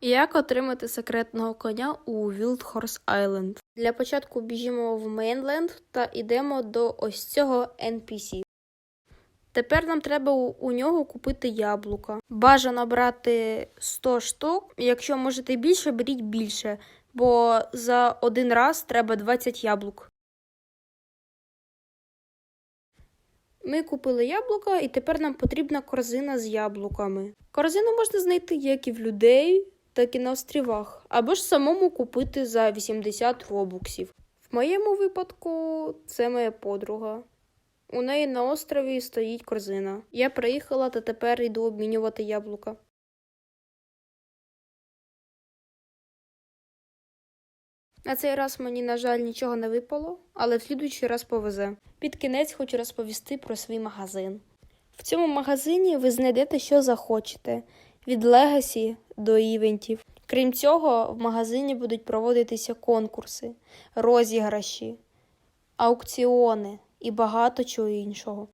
Як отримати секретного коня у Wild Horse Island? Для початку біжимо в Мейнленд та йдемо до ось цього NPC. Тепер нам треба у нього купити яблука. Бажано брати 100 штук. Якщо можете більше, беріть більше, бо за один раз треба 20 яблук. Ми купили яблука, і тепер нам потрібна корзина з яблуками. Корзину можна знайти як і в людей, так і на острівах, або ж самому купити за 80 робуксів. В моєму випадку це моя подруга. У неї на острові стоїть корзина. Я приїхала та тепер йду обмінювати яблука. На цей раз мені, на жаль, нічого не випало, але в слідуючий раз повезе. Під кінець хочу розповісти про свій магазин. В цьому магазині ви знайдете, що захочете: від легасі до івентів. Крім цього, в магазині будуть проводитися конкурси, розіграші, аукціони і багато чого іншого.